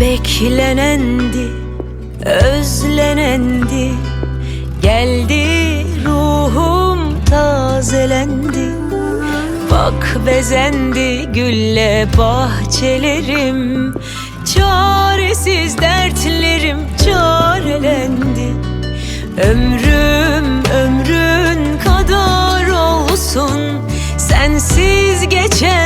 Beklenendi, özlenendi Geldi ruhum tazelendi Bak bezendi gülle bahçelerim. Çaresiz dertlerim çarelendi. Ömrüm ömrün kadar olsun. Sensiz geçen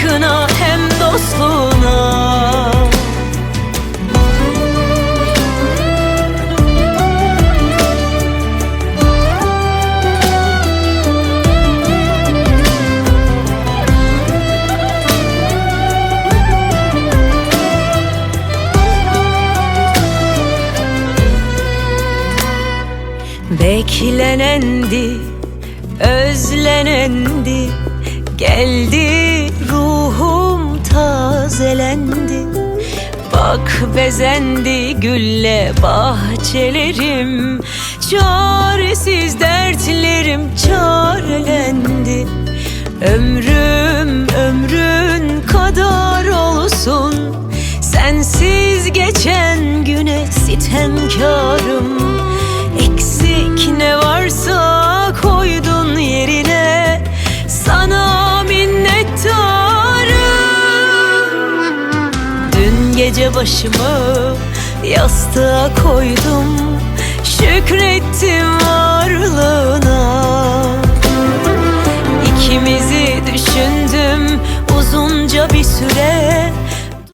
aşkına hem dostluğuna. Beklenendi, özlenendi Geldi tazelendi Bak bezendi gülle bahçelerim. Çaresiz dertlerim çarelendi. Ömrüm ömrün kadar olsun. Sensiz geçen güne sitemkarım Eksik ne gece başımı yastığa koydum. Şükrettim varlığına. İkimizi düşündüm uzunca bir süre